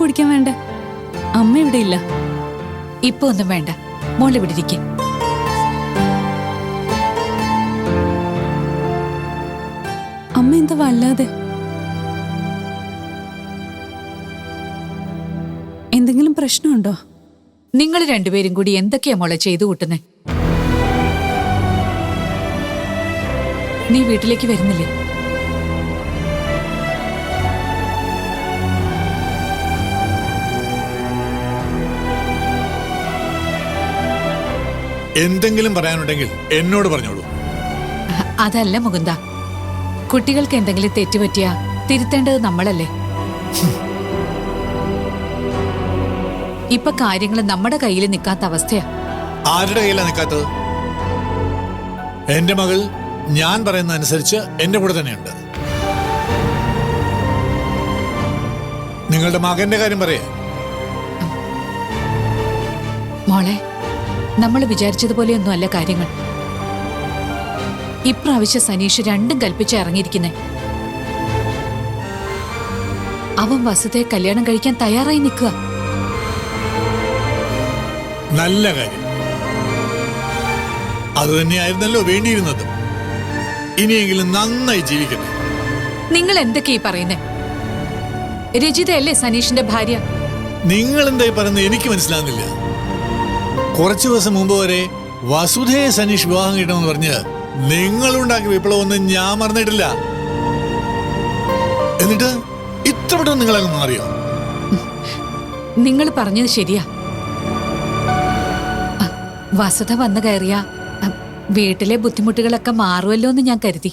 കഴിക്കാൻ വേണ്ട? അമ്മ ഇവിടെ ഇല്ല. ഇപ്പൊ ഒന്നും വേണ്ട. മോൾ ഇവിടെ അമ്മ എന്താ വല്ലാതെ? എന്തെങ്കിലും പ്രശ്നമുണ്ടോ? നിങ്ങൾ രണ്ടുപേരും കൂടി എന്തൊക്കെയാ മോളെ ചെയ്തു കൂട്ടുന്നേ? നീ വീട്ടിലേക്ക് വരുന്നില്ലേ? എന്തെങ്കിലും പറയാനുണ്ടെങ്കിൽ എന്നോട് പറഞ്ഞോളൂ. അതല്ല മുകുന്ദ. കുട്ടികൾക്ക് എന്തെങ്കിലും തെറ്റുപറ്റിയാ തിരുത്തേണ്ടത് നമ്മളല്ലേ? ഇപ്പൊ കാര്യങ്ങൾ നമ്മുടെ കയ്യിൽ നിൽക്കാത്ത അവസ്ഥയാ. ആരുടെ കയ്യിലാ നിൽക്കാത്തത്? എന്റെ മകൾ ഞാൻ പറയുന്ന അനുസരിച്ച് എന്റെ കൂടെ തന്നെയുണ്ട്. നിങ്ങളുടെ മകന്റെ കാര്യം പറയേ. മോളെ നമ്മൾ വിചാരിച്ചതുപോലെയൊന്നും അല്ല കാര്യങ്ങൾ. ഇപ്രാവശ്യം സനീഷ് രണ്ടും കൽപ്പിച്ച് ഇറങ്ങിയിരിക്കുന്നേ. അവൻ വസുതയെ കല്യാണം കഴിക്കാൻ തയ്യാറായി നിൽക്കുക. നല്ല കാര്യം. അത് തന്നെയായിരുന്നല്ലോ വേണ്ടിയിരുന്നത്. ഇനിയെങ്കിലും നന്നായി ജീവിക്കണം നിങ്ങൾ എന്തൊക്കെ ഈ പറയുന്നേ? രജിതയല്ലേ സനീഷിന്റെ ഭാര്യ? നിങ്ങൾ എന്തായി പറയുന്നത് എനിക്ക് മനസ്സിലാകുന്നില്ല. കുറച്ചു ദിവസം മുമ്പ് വരെ വസുധയെ സനീഷ് വിവാഹം കിട്ടണമെന്ന് പറഞ്ഞ് നിങ്ങളുണ്ടാക്കിയ വിപ്ലവമൊന്നും ഞാൻ മറന്നിട്ടില്ല. എന്നിട്ട് ഇത്ര പെട്ടെന്ന് നിങ്ങളങ്ങ് മാറിയോ നിങ്ങൾ പറഞ്ഞത് ശരിയാ. വസുധ വന്നു കയറിയ വീട്ടിലെ ബുദ്ധിമുട്ടുകളൊക്കെ മാറുമല്ലോ എന്ന് ഞാൻ കരുതി.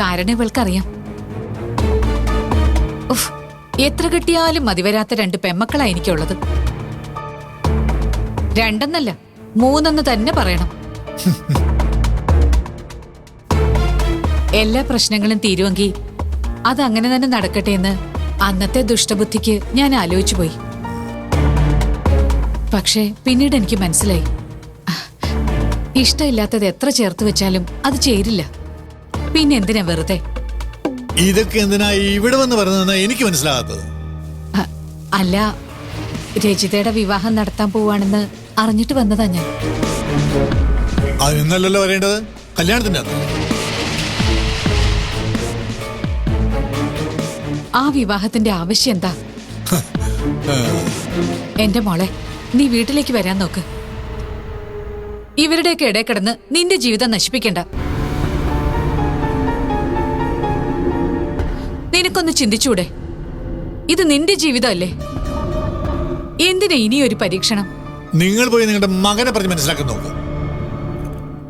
കാരണം ഇവൾക്കറിയാം. എത്ര കിട്ടിയാലും മതിവരാത്ത രണ്ട് പെമ്മക്കളാ എനിക്കുള്ളത്. രണ്ടെന്നല്ല മൂന്നെന്ന് തന്നെ പറയണം. എല്ലാ പ്രശ്നങ്ങളും തീരുമെങ്കിൽ അത് അങ്ങനെ തന്നെ നടക്കട്ടെ എന്ന് അന്നത്തെ ദുഷ്ടബുദ്ധിക്ക് ഞാൻ ആലോചിച്ചു പോയി. പക്ഷേ പിന്നീട് എനിക്ക് മനസ്സിലായി. ഇഷ്ടമില്ലാത്തത് എത്ര ചേർത്ത് വെച്ചാലും അത് ചേരില്ല. പിന്നെ എന്തിനാ വെറുതെ? ഇതൊക്കെ എന്തിനാ ഇവിടെ വന്ന് പറഞ്ഞതെന്നാ എനിക്ക് മനസ്സിലാകാത്തത്? അല്ല രചിതയുടെ വിവാഹം നടത്താൻ പോവാണെന്ന് അറിഞ്ഞിട്ട് വന്നതാ ഞാൻ. അതിനല്ലല്ലോ വരേണ്ടത്? കല്യാണത്തിന്റെ ആ വിവാഹത്തിന്റെ ആവശ്യം എന്താ? എന്റെ മോളെ നീ വീട്ടിലേക്ക് വരാൻ നോക്ക്. ഇവരുടെയൊക്കെ ഇടയിൽ കിടന്ന് നിന്റെ ജീവിതം നശിപ്പിക്കണ്ട. നിനക്കൊന്ന് ചിന്തിച്ചൂടെ? ഇത് നിന്റെ ജീവിതമല്ലേ? എന്തിനാ ഇനിയൊരു പരീക്ഷണം? നിങ്ങൾ പോയി നിങ്ങളുടെ മകനെ പറഞ്ഞ് മനസ്സിലാക്കാൻ നോക്കൂ.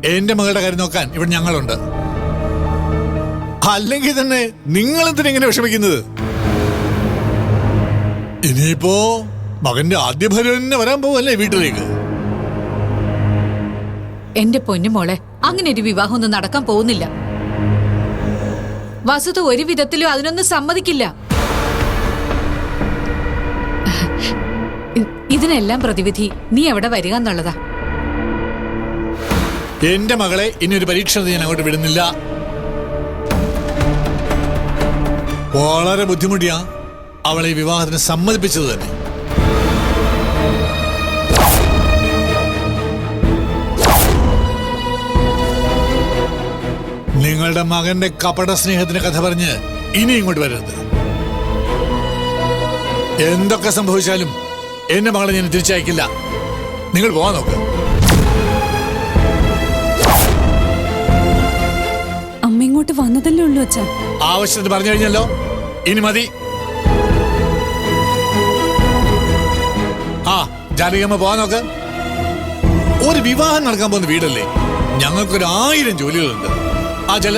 എന്റെ മകളുടെ കാര്യം നോക്കാൻ ഇവിടെ ഞങ്ങളുണ്ട്. അല്ലെങ്കിൽ തന്നെ നിങ്ങൾ എന്തിനാ ഇങ്ങനെ വിഷമിക്കുന്നത്? ഇനിയിപ്പോ മകന്റെ ആദ്യ ഭാര്യ വരാൻ പോവല്ലേ വീട്ടിലേക്ക്? എന്റെ പൊന്നുമോളെ അങ്ങനെ ഒരു വിവാഹം ഒന്നും നടക്കാൻ പോകുന്നില്ല. വസുത ഒരു വിധത്തിലും അതിനൊന്നും സമ്മതിക്കില്ല. ഇതിനെല്ലാം പ്രതിവിധി. നീ എവിടെ വരിക എന്നുള്ളതാ. എന്റെ മകളെ ഇനി ഒരു പരീക്ഷ ഞാൻ അങ്ങോട്ട് വിടുന്നില്ല. വളരെ ബുദ്ധിമുട്ടിയാ അവളെ വിവാഹത്തിന് സമ്മതിപ്പിച്ചത് തന്നെ. നിങ്ങളുടെ മകന്റെ കപട സ്നേഹത്തിന്റെ കഥ പറഞ്ഞ് ഇനി ഇങ്ങോട്ട് വരരുത്. എന്തൊക്കെ സംഭവിച്ചാലും എന്റെ മകളെ ഞാൻ തിരിച്ചയക്കില്ല. നിങ്ങൾ പോവാൻ നോക്ക്. അമ്മ ഇങ്ങോട്ട് വന്നതല്ലേ ഉള്ളൂ അച്ഛാ. ആവശ്യത്തിന് പറഞ്ഞു കഴിഞ്ഞല്ലോ. ഇനി മതി. ആ ജാനകിയമ്മ പോവാൻ നോക്ക്. ഒരു വിവാഹം നടക്കാൻ പോകുന്ന വീടല്ലേ? ഞങ്ങൾക്കൊരു ആയിരം ജോലികളുണ്ട്. ആ ചെൽ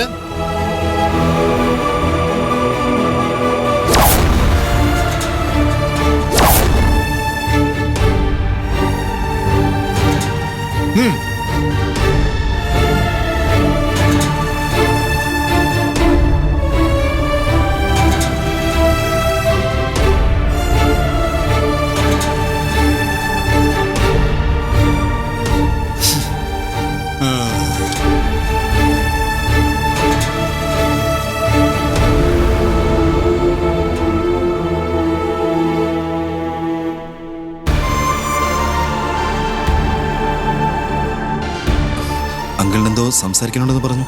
അങ്കിളിനെന്തോ സംസാരിക്കണമെന്ന് പറഞ്ഞു.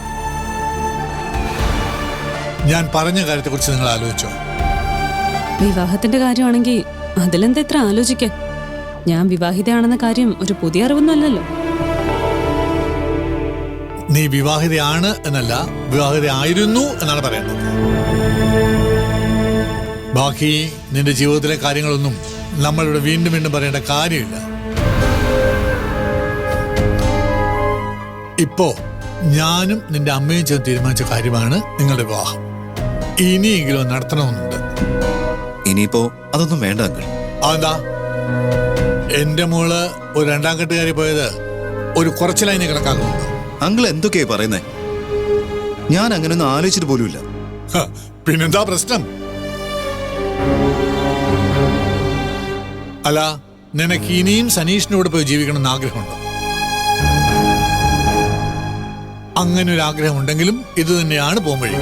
ഞാൻ പറഞ്ഞ കാര്യത്തെക്കുറിച്ച് നിങ്ങൾ ആലോചിച്ചോ. വിവാഹത്തിന്റെ കാര്യമാണെങ്കിൽ അതിലെന്താ ഇത്ര ആലോചിക്കാൻ ഞാൻ വിവാഹിതയാണെന്ന കാര്യം ഒരു പുതിയ അറിവൊന്നും അല്ലല്ലോ. നീ വിവാഹിതയാണ് എന്നല്ല വിവാഹിതയായിരുന്നു എന്നാണ് പറയുന്നത്. ബാക്കി നിന്റെ ജീവിതത്തിലെ കാര്യങ്ങളൊന്നും നമ്മളിവിടെ വീണ്ടും വീണ്ടും പറയേണ്ട കാര്യമില്ല. ഇപ്പോ ഞാനും നിന്റെ അമ്മയും ചേർന്ന് തീരുമാനിച്ച കാര്യമാണ് നിങ്ങളുടെ വിവാഹം. ഇനിയെങ്കിലും നടത്തണമെന്നുണ്ട്. ഇനിയിപ്പോ അതൊന്നും വേണ്ട അങ്കിൾ. അതെന്താ? എന്റെ മോൾ ഒരു രണ്ടാം കെട്ടുകാരി പോയത് ഒരു കുറച്ചിലായി കണക്കാക്കുന്നുണ്ടോ അങ്കിൾ എന്തൊക്കെയാ പറയുന്നേ? ഞാൻ അങ്ങനെയൊന്നും ആലോചിച്ചിട്ട് പോലുമില്ല. ഹ, പിന്നെന്താ പ്രശ്നം? അല്ല നിനക്ക് ഇനിയും സനീഷിനോട് പോയി ജീവിക്കണം ജീവിക്കണമെന്ന് ആഗ്രഹമുണ്ടോ? അങ്ങനെ ഒരു ആഗ്രഹം ഉണ്ടെങ്കിലും ഇത് തന്നെയാണ് പോംവഴി.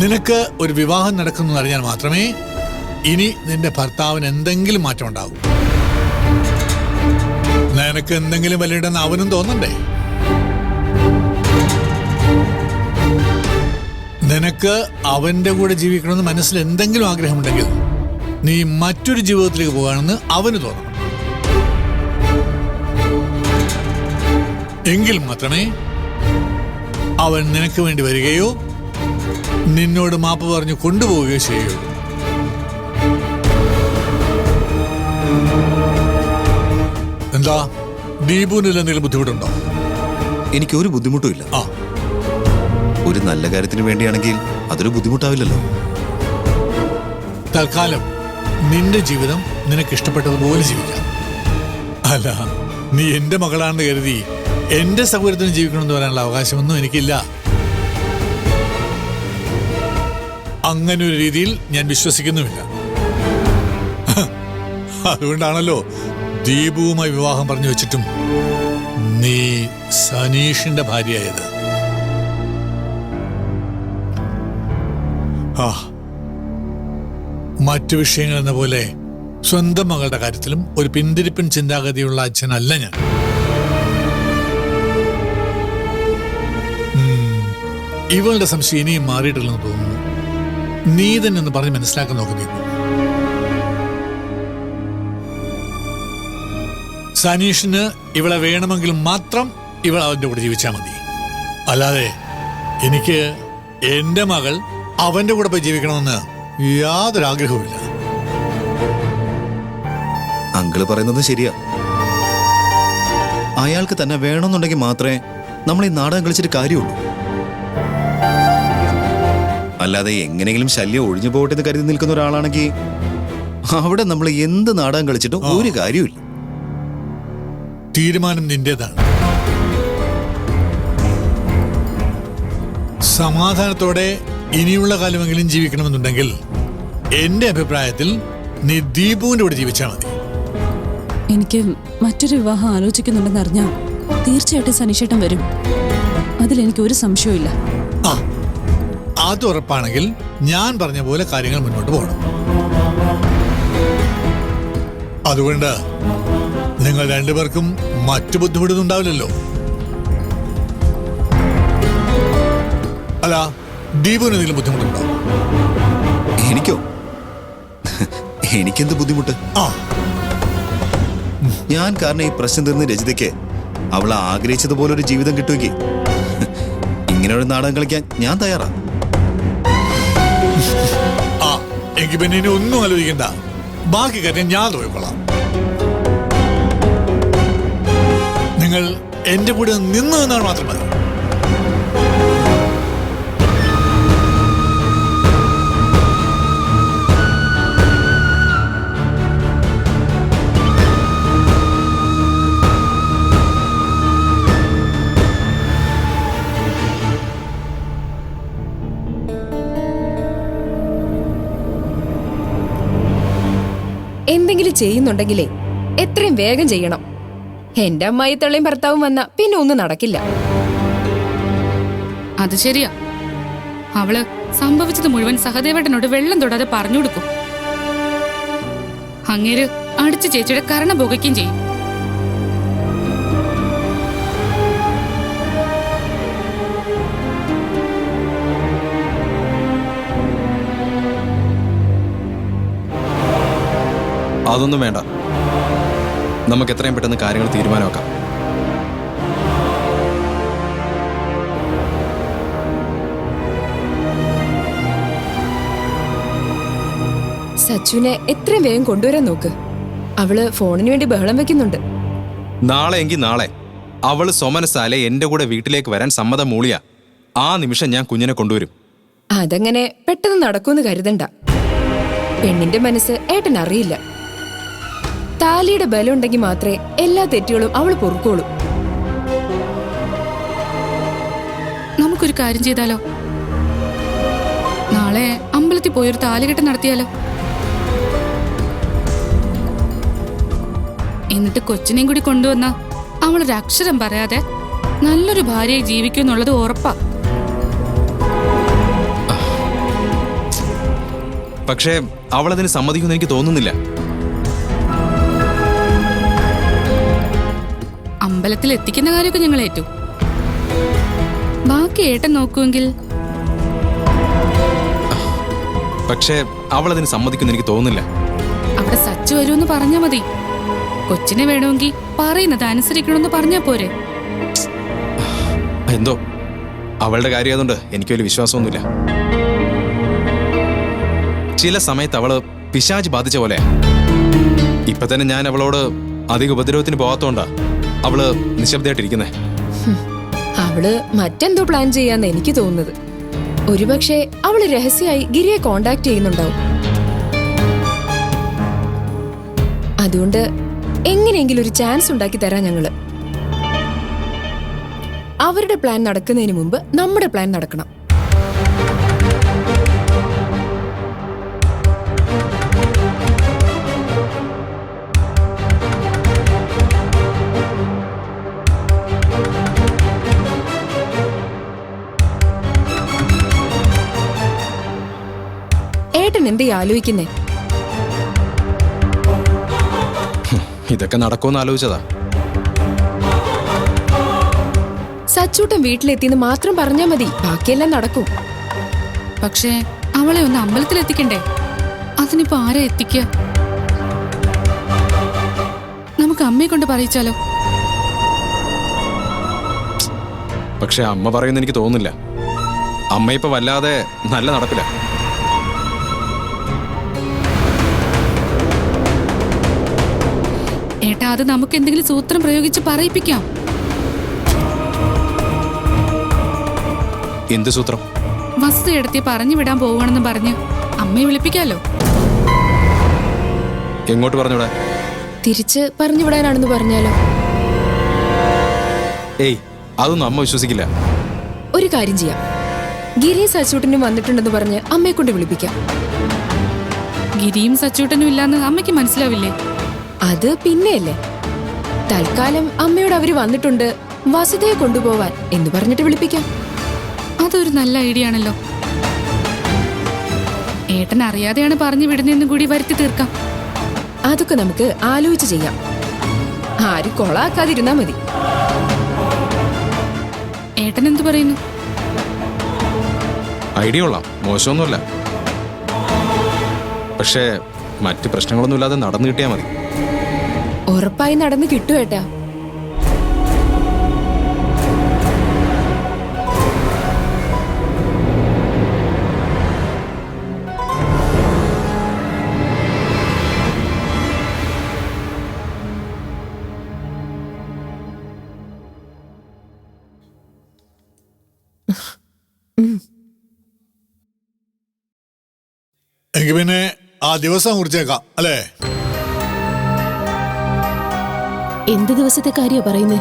നിനക്ക് ഒരു വിവാഹം നടക്കുന്നു അറിഞ്ഞാൽ മാത്രമേ ഇനി നിന്റെ ഭർത്താവിന് എന്തെങ്കിലും മാറ്റം ഉണ്ടാകൂ നിനക്ക് എന്തെങ്കിലും വിലയിടുന്ന അവനും തോന്നണ്ടേ? നിനക്ക് അവന്റെ കൂടെ ജീവിക്കണമെന്ന് മനസ്സിൽ എന്തെങ്കിലും ആഗ്രഹമുണ്ടെങ്കിൽ നീ മറ്റൊരു ജീവിതത്തിലേക്ക് പോകാണെന്ന് അവന് തോന്നണം. എങ്കിൽ മാത്രമേ അവൻ നിനക്ക് വേണ്ടി വരികയോ നിന്നോട് മാപ്പ് പറഞ്ഞു കൊണ്ടുപോവുകയോ ചെയ്യുള്ളൂ. എന്താ? ദീപുവിനിൽ എന്തെങ്കിലും ബുദ്ധിമുട്ടുണ്ടോ? എനിക്ക് ഒരു ബുദ്ധിമുട്ടും ഇല്ല. ആ. ഒരു നല്ല കാര്യത്തിന് വേണ്ടിയാണെങ്കിൽ അതൊരു ബുദ്ധിമുട്ടാവില്ലല്ലോ. തൽക്കാലം നിന്റെ ജീവിതം നിനക്ക് ഇഷ്ടപ്പെട്ടതുപോലെ ജീവിക്കാം. അല്ല നീ എന്റെ മകളാണെന്ന് കരുതി എന്റെ സൗകര്യത്തിന് ജീവിക്കണമെന്ന് പറയാനുള്ള അവകാശമൊന്നും എനിക്കില്ല. അങ്ങനെ ഒരു രീതിയിൽ ഞാൻ വിശ്വസിക്കുന്നുമില്ല. അതുകൊണ്ടാണല്ലോ ദീപുവുമായി വിവാഹം പറഞ്ഞു വെച്ചിട്ടും നീ സനീഷിന്റെ ഭാര്യയായത്. ആ മറ്റു വിഷയങ്ങൾ എന്ന പോലെ സ്വന്തം മകളുടെ കാര്യത്തിലും ഒരു പിന്തിരിപ്പൻ ചിന്താഗതിയുള്ള അച്ഛനല്ല ഞാൻ. ഇവളുടെ സംശയം ഇനിയും മാറിയിട്ടില്ലെന്ന് തോന്നുന്നു. നീതൻ എന്ന് പറഞ്ഞ് മനസ്സിലാക്കാൻ നോക്കുന്നു സനീഷിന് ഇവളെ വേണമെങ്കിൽ മാത്രം ഇവൾ അവന്റെ കൂടെ ജീവിച്ചാൽ മതി. അല്ലാതെ എനിക്ക് എന്റെ മകൾ അവന്റെ കൂടെ പോയി ജീവിക്കണമെന്ന് യാതൊരു ആഗ്രഹവുമില്ല അങ്കിൾ പറയുന്നത് ശരിയാ. അയാൾക്ക് തന്നെ വേണമെന്നുണ്ടെങ്കിൽ മാത്രമേ നമ്മൾ ഈ നാടകം കളിച്ചിട്ട് കാര്യമുള്ളൂ. അല്ലാതെ എങ്ങനെയെങ്കിലും ശല്യം ഒഴിഞ്ഞു പോകട്ടെ എന്ന് കരുതി നിൽക്കുന്ന ഒരാളാണെങ്കിൽ അവിടെ നമ്മൾ എന്ത് നാടകം കളിച്ചിട്ടും ഒരു കാര്യമില്ല തീരുമാനം നിന്റേതാണ്. സമാധാനത്തോടെ ഇനിയുള്ള കാലമെങ്കിലും ജീവിക്കണമെന്നുണ്ടെങ്കിൽ എന്റെ അഭിപ്രായത്തിൽ നീ ദീപുവിന്റെ കൂടെ ജീവിച്ചാൽ മതി. എനിക്ക് മറ്റൊരു വിവാഹം ആലോചിക്കുന്നുണ്ടെന്ന് അറിഞ്ഞാൽ തീർച്ചയായിട്ടും സനീഷേട്ടൻ വരും. അതിലെനിക്ക് ഒരു സംശയവും ഇല്ല ആ. അത് ഉറപ്പാണെങ്കിൽ ഞാൻ പറഞ്ഞ പോലെ കാര്യങ്ങൾ മുന്നോട്ട് പോകണം. അതുകൊണ്ട് നിങ്ങൾ രണ്ടുപേർക്കും മറ്റു ബുദ്ധിമുട്ടൊന്നും ഉണ്ടാവില്ലല്ലോ അല്ല ദീപുവിന് എന്തെങ്കിലും ബുദ്ധിമുട്ടുണ്ടോ? എനിക്കോ? എനിക്കെന്ത് ബുദ്ധിമുട്ട്? ആ. ഞാൻ കാരണം ഈ പ്രശ്നം തീർന്ന് രചിതയ്ക്ക് അവൾ ആഗ്രഹിച്ചതുപോലെ ഒരു ജീവിതം കിട്ടുമെങ്കിൽ ഇങ്ങനെ ഒരു നാടകം കളിക്കാൻ ഞാൻ തയ്യാറാ. എനിക്ക് പിന്നെ ഇനി ഒന്നും ആലോചിക്കണ്ട. ബാക്കി കാര്യം ഞാൻ നോക്കിക്കൊള്ളാം നിങ്ങൾ എന്റെ കൂടെ നിന്നു എന്നാൽ മാത്രം മതി. എന്തെങ്കിലും ചെയ്യുന്നുണ്ടെങ്കിലേ എത്രയും വേഗം ചെയ്യണം. എന്റെ അമ്മായി തള്ളിയും ഭർത്താവും വന്ന പിന്നെ ഒന്നും നടക്കില്ല. അത് ശരിയാ. അവൾ സംഭവിച്ചത് മുഴുവൻ സഹദേവേട്ടനോട് വെള്ളം തൊടാതെ പറഞ്ഞു കൊടുക്കും. അങ്ങേര് അടിച്ചു ചേച്ചിയുടെ കരണ പുകയ്ക്കും ചെയ്യും. അതൊന്നും വേണ്ട. നമുക്ക് എത്രയും പെട്ടെന്ന് കാര്യങ്ങൾ തീരുമാനമാക്കാം. സച്ചുവിനെ എത്രയും വേഗം കൊണ്ടുവരാൻ നോക്ക്. അവൾ ഫോണിന് വേണ്ടി ബഹളം വെക്കുന്നുണ്ട്. നാളെ എങ്കിൽ നാളെ. അവൾ സോമനസാലെ എന്റെ കൂടെ വീട്ടിലേക്ക് വരാൻ സമ്മതം മൂളിയ. ആ നിമിഷം ഞാൻ കുഞ്ഞിനെ കൊണ്ടുവരും. അതങ്ങനെ പെട്ടെന്ന് നടക്കുമെന്ന് കരുതണ്ട. പെണ്ണിന്റെ മനസ്സ് ഏട്ടൻ അറിയില്ല താലിയുടെ ബലം ഉണ്ടെങ്കിൽ മാത്രമേ എല്ലാ തെറ്റുകളും അവൾ പൊറുക്കോളൂ. നമുക്കൊരു കാര്യം ചെയ്താലോ? നാളെ അമ്പലത്തിൽ പോയൊരു താലികെട്ട് നടത്തിയാലോ? എന്നിട്ട് കൊച്ചിനെയും കൂടി കൊണ്ടുവന്ന അവളൊരു അക്ഷരം പറയാതെ നല്ലൊരു ഭാര്യയെ ജീവിക്കും എന്നുള്ളത് ഉറപ്പാ. പക്ഷേ അവൾ അതിന് സമ്മതിക്കുമെന്ന് എനിക്ക് തോന്നുന്നില്ല. അമ്പലത്തിൽ എത്തിക്കുന്ന കാര്യമൊക്കെ ഞങ്ങൾ ഏറ്റു. ബാക്കി ഏട്ടൻ നോക്കുമെങ്കിൽ പക്ഷേ അവൾ അതിന് സമ്മതിക്കുന്നു എനിക്ക് തോന്നുന്നില്ല. അവിടെ സച്ചു വരുമെന്ന് പറഞ്ഞാ മതി. കൊച്ചിനെ വേണമെങ്കിൽ പറയുന്നത് അനുസരിക്കണമെന്ന് പറഞ്ഞാ പോരെ. എന്തോ? അവളുടെ കാര്യം അതുകൊണ്ട് എനിക്ക് വലിയ വിശ്വാസമൊന്നുമില്ല. ചില സമയത്ത് അവൾ പിശാജ് ബാധിച്ച പോലെ ഇപ്പൊ തന്നെ ഞാൻ അവളോട് അധിക ഉപദ്രവത്തിന് പോകാത്തോണ്ടാ. അവൾ നിശബ്ദമായിട്ടിരിക്കുന്നേ അവൾ മറ്റെന്തോ പ്ലാൻ ചെയ്യാന്ന് എനിക്ക് തോന്നുന്നത്. ഒരുപക്ഷെ അവൾ രഹസ്യമായി ഗിരിയെ കോണ്ടാക്ട് ചെയ്യുന്നുണ്ടാവും. അതുകൊണ്ട് എങ്ങനെയെങ്കിലും ഒരു ചാൻസ് ഉണ്ടാക്കി തരാം ഞങ്ങൾ. അവരുടെ പ്ലാൻ നടക്കുന്നതിന് മുമ്പ് നമ്മുടെ പ്ലാൻ നടക്കണം. ഏട്ടൻ എന്തേ ആലോചിക്കുന്നേ? ഇതൊക്കെ നടക്കുമെന്ന് ആലോചിച്ചതാ. സച്ചൂട്ടൻ വീട്ടിലെത്തിന്ന് മാത്രം പറഞ്ഞാ മതി. ബാക്കിയെല്ലാം നടക്കും. പക്ഷേ അവളെ ഒന്ന് അമ്പലത്തിൽ എത്തിക്കണ്ടേ അതിനിപ്പോ ആരാ എത്തിക്കുക? നമുക്ക് അമ്മയെ കൊണ്ട് പറയിച്ചാലോ? പക്ഷെ അമ്മ പറയുന്ന എനിക്ക് തോന്നുന്നില്ല. അമ്മ ഇപ്പൊ വല്ലാതെ നല്ല നടപ്പില്ല അത് നമുക്ക് എന്തെങ്കിലും സൂത്രം പ്രയോഗിച്ച് പറയിപ്പിക്കാം. എന്ത് സൂത്രം? വസ്തു എടുത്തി പറഞ്ഞു വിടാൻ പോവുകയാണെന്ന് പറഞ്ഞ് അമ്മയെ വിളിപ്പിക്കാലോ. എങ്ങോട്ട് പറഞ്ഞുവിടാൻ? തിരിച്ച് പറഞ്ഞു വിടാനാണെന്ന് പറഞ്ഞാലോ. ഏയ് അതൊന്നും അമ്മ വിശ്വസിക്കില്ല. ഒരു കാര്യം ചെയ്യാം. ഗിരി സച്ചൂട്ടനും വന്നിട്ടുണ്ടെന്ന് പറഞ്ഞ് അമ്മയെ കൊണ്ട് വിളിപ്പിക്കാം. ഗിരിയും സച്ചൂട്ടനും ഇല്ലാന്ന് അമ്മയ്ക്ക് മനസ്സിലാവില്ലേ? അത് പിന്നെയല്ലേ? തൽക്കാലം അമ്മയോട് അവർ വന്നിട്ടുണ്ട്. വസുതയെ കൊണ്ടുപോവാൻ എന്ന് പറഞ്ഞിട്ട് വിളിപ്പിക്കാം. അതൊരു നല്ല ഐഡിയ ആണല്ലോ. ഏട്ടൻ അറിയാതെയാണ് പറഞ്ഞു വിടുന്നതെന്നും കൂടി വരുത്തി തീർക്കാം. അതൊക്കെ നമുക്ക് ആലോചിച്ച് ചെയ്യാം. ആരും കൊളാക്കാതിരുന്നാ മതി. ഏട്ടൻ എന്തു പറയുന്നു? ഐഡിയ കൊള്ളാം. മോശമൊന്നുമല്ല. പക്ഷേ മറ്റ് പ്രശ്നങ്ങളൊന്നുമില്ലാതെ നടന്നു കിട്ടിയാൽ മതി. ഉറപ്പായി നടന്ന് കിട്ടുവേട്ടാ എങ്കി പിന്നെ ആ ദിവസം കുറിച്ചേക്കാം അല്ലേ? എന്ത് ദിവസത്തെ കാര്യമാണ് പറയുന്നത്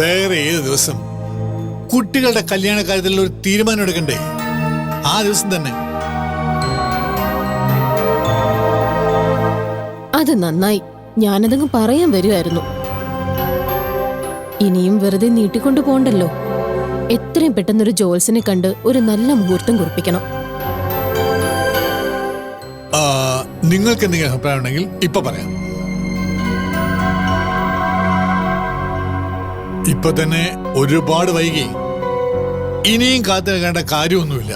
വേറെ ഏത് ദിവസം? കുട്ടികളുടെ കല്യാണ കാര്യത്തിൽ ഒരു തീരുമാനം എടുക്കണ്ടേ? ആ ദിവസം തന്നെ. അത് നന്നായി. ഞാനതങ്ങ് പറയാൻ വരുമായിരുന്നു ഇനിയും വെറുതെ നീട്ടിക്കൊണ്ടു പോണ്ടല്ലോ എത്രയും പെട്ടെന്നൊരു ജോൽസിനെ കണ്ട് ഒരു നല്ല മുഹൂർത്തം കുറിപ്പിക്കണം. നിങ്ങൾക്ക് എന്തെങ്കിലും അഭിപ്രായം ഉണ്ടെങ്കിൽ ഇപ്പൊ പറയാം. ഇപ്പൊ തന്നെ ഒരുപാട് വൈകി. ഇനിയും കാത്തു നിൽക്കേണ്ട കാര്യമൊന്നുമില്ല.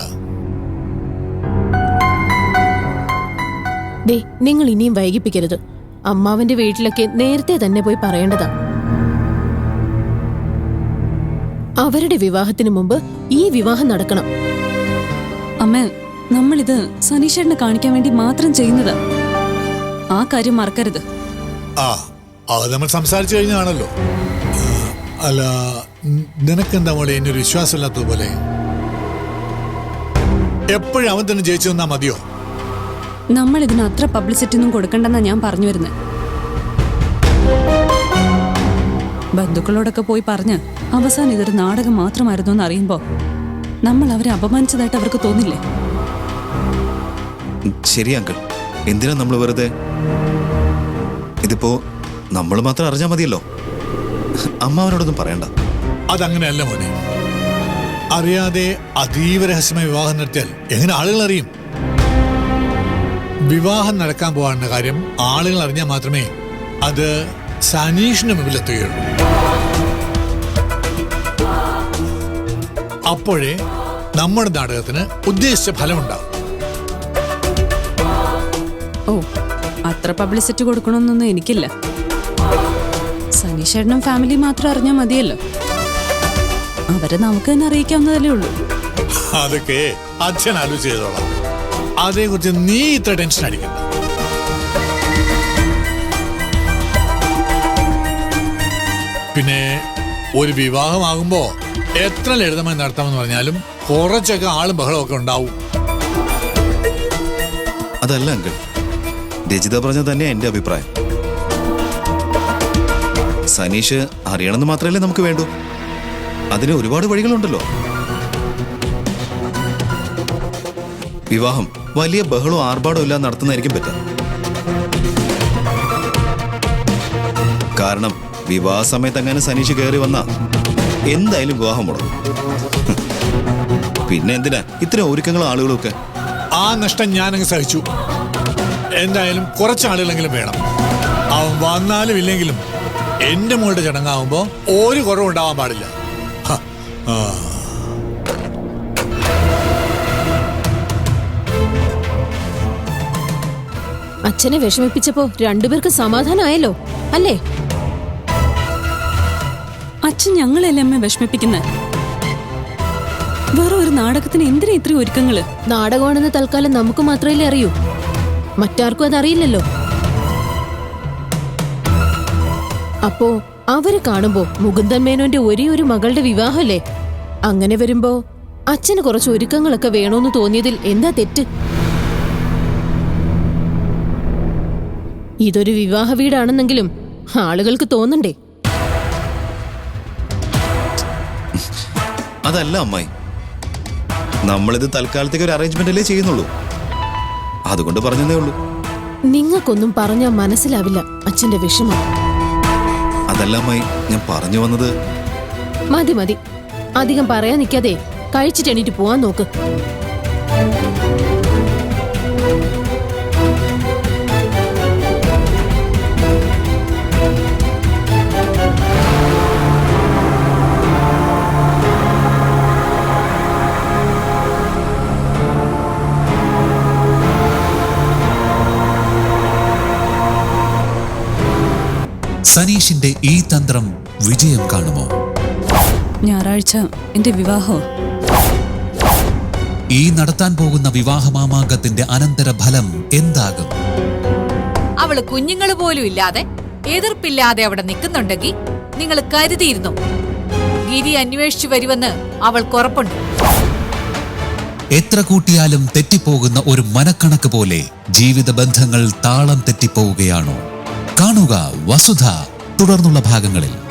ദേ നിങ്ങൾ ഇനിയും വൈകിപ്പിക്കരുത്. അമ്മാവന്റെ വീട്ടിലൊക്കെ നേരത്തെ തന്നെ പോയി പറയേണ്ടതാ. അവരുടെ വിവാഹത്തിന് മുമ്പ് ഈ വിവാഹം നടക്കണം. അമ്മ നമ്മളിത് സനീഷേട്ടനെ കാണിക്കാൻ വേണ്ടി മാത്രം ചെയ്യുന്നത്. ആ കാര്യം മറക്കരുത്. ആ അത് നമ്മൾ സംസാരിച്ചു കഴിഞ്ഞാണല്ലോ അല്ല നിനക്കെന്താ മോളെ? എന്നെ ഒരു വിശ്വാസമില്ലാത്തതുപോലെ എപ്പോഴും അവൻ തന്നെ ജയിച്ചു തന്നാ മതിയോ? നമ്മൾ ഇതിന് അത്ര പബ്ലിസിറ്റി ഒന്നും കൊടുക്കണ്ടെന്നാ ഞാൻ പറഞ്ഞു വരുന്നത് ബന്ധുക്കളോടൊക്കെ പോയി പറഞ്ഞ് അവസാനം ഇതൊരു നാടകം മാത്രമായിരുന്നു എന്ന് അറിയുമ്പോ നമ്മൾ അവരെ അപമാനിച്ചതായിട്ട് അവർക്ക് തോന്നില്ലേ? ശരി അങ്കിൾ. എന്തിനാ നമ്മൾ വെറുതെ? ഇതിപ്പോ നമ്മൾ മാത്രം അറിഞ്ഞാൽ മതിയല്ലോ. അമ്മാവനോടൊന്നും പറയണ്ട. അതങ്ങനെയല്ല മോനെ. അറിയാതെ അതീവ രഹസ്യമായ വിവാഹം നടത്തിയാൽ എങ്ങനെ ആളുകൾ അറിയും? വിവാഹം നടക്കാൻ പോകാനുള്ള കാര്യം ആളുകൾ അറിഞ്ഞാൽ മാത്രമേ അത് സനീഷിന്റെ മുമ്പിൽ എത്തുകയുള്ളൂ. അപ്പോഴേ നമ്മുടെ നാടകത്തിന് ഉദ്ദേശിച്ച ഫലമുണ്ടാവും. ഓ അത്ര പബ്ലിസിറ്റി കൊടുക്കണമെന്നൊന്നും എനിക്കില്ല. സനീഷേട്ടനും ഫാമിലി മാത്രം അറിഞ്ഞാൽ മതിയല്ലോ. അവരെ നമുക്ക് തന്നെ അറിയിക്കാവുന്നതല്ലേ ഉള്ളൂ. അതൊക്കെ അച്ഛൻ ആലോചിച്ച് ചെയ്തോളാം. അതേക്കുറിച്ച് നീ ഇത്ര ടെൻഷൻ അടിക്കണ്ട. പിന്നെ ഒരു വിവാഹമാകുമ്പോ എത്ര ലളിതമായി നടത്താമെന്ന് പറഞ്ഞാലും കുറച്ചൊക്കെ ആളും ബഹളവും ഒക്കെ ഉണ്ടാവും. അതല്ല അങ്കിൾ. രചിത പറഞ്ഞത് തന്നെ എന്റെ അഭിപ്രായം. സനീഷ് അറിയണമെന്ന് മാത്രമല്ലേ നമുക്ക് വേണ്ടൂ? അതിന് ഒരുപാട് വഴികളുണ്ടല്ലോ. വിവാഹം വലിയ ബഹളവും ആർഭാടവും ഇല്ലാതെ നടത്തുന്നതായിരിക്കും പറ്റുക കാരണം വിവാഹ സമയത്ത് അങ്ങനെ സനീഷ് കയറി വന്ന എന്തായാലും വിവാഹം മുടങ്ങും. പിന്നെ എന്തിനാ ഇത്ര ഒരുക്കങ്ങൾ ആളുകളൊക്കെ? ആ നഷ്ടം ഞാനങ്ങ് സഹിച്ചു. എന്തായാലും കുറച്ച് ആളുകളെങ്കിലും വേണം. അവൻ വന്നാലും ഇല്ലെങ്കിലും എന്റെ മോളുടെ ചടങ്ങാവുമ്പോ ഒരു കുറവുണ്ടാവാൻ പാടില്ല. അച്ഛനെ വിഷമിപ്പിച്ചപ്പോ രണ്ടുപേർക്ക് സമാധാനമായല്ലോ അല്ലേ? അച്ഛൻ ഞങ്ങളല്ലേ അമ്മ വിഷമിപ്പിക്കുന്നത് വേറെ ഒരു നാടകത്തിന് എന്തിനാ ഇത്രയും ഒരുക്കങ്ങൾ? നാടകമാണെന്ന് തൽക്കാലം നമുക്ക് മാത്രമല്ലേ അറിയൂ. മറ്റാർക്കും അതറിയില്ലല്ലോ. അപ്പോ അവർ കാണുമ്പോ മുകുന്ദൻ മേനോന്റെ ഒരേ ഒരു മകളുടെ വിവാഹമല്ലേ അങ്ങനെ വരുമ്പോ അച്ഛന് കുറച്ച് ഒരുക്കങ്ങളൊക്കെ വേണോന്ന് തോന്നിയതിൽ എന്താ തെറ്റ്? ഇതൊരു വിവാഹ വീടാണെന്നെങ്കിലും ആളുകൾക്ക് തോന്നണ്ടേ? അതല്ല അമ്മായി. നമ്മളിത് തൽക്കാലത്തേക്ക് ഒരു അറേഞ്ച്മെന്റ് അല്ലേ ചെയ്യുന്നുള്ളൂ. അതുകൊണ്ട് പറഞ്ഞതേ ഉള്ളൂ. നിങ്ങൾക്കൊന്നും പറഞ്ഞാൽ മനസ്സിലാവില്ല അച്ഛന്റെ വിഷമം. അതല്ല ഞാൻ പറഞ്ഞു വന്നത്? മതി മതി. അധികം പറയാൻ നിൽക്കാതെ കഴിച്ചിട്ട് എണീറ്റ് പോവാൻ നോക്ക്. സനീഷിന്റെ ഈ തന്ത്രം വിജയം കാണുമോ? ഞായറാഴ്ച എന്റെ വിവാഹോ. ഈ നടത്താൻ പോകുന്ന വിവാഹമാമാങ്കത്തിന്റെ അനന്തര ഫലം എന്താകും? അവൾ കുഞ്ഞുങ്ങൾ പോലും ഇല്ലാതെ എതിർപ്പില്ലാതെ അവിടെ നിൽക്കുന്നുണ്ടെങ്കിൽ നിങ്ങൾ കരുതിയിരുന്നു. ഗിരി അന്വേഷിച്ചു വരുമെന്ന് അവൾക്ക് ഉറപ്പുണ്ട്. എത്ര കൂട്ടിയാലും തെറ്റിപ്പോകുന്ന ഒരു മനക്കണക്ക് പോലെ ജീവിത ബന്ധങ്ങൾ താളം തെറ്റിപ്പോവുകയാണോ? കാണുക വസുധ. തുടർന്നുള്ള ഭാഗങ്ങളിൽ.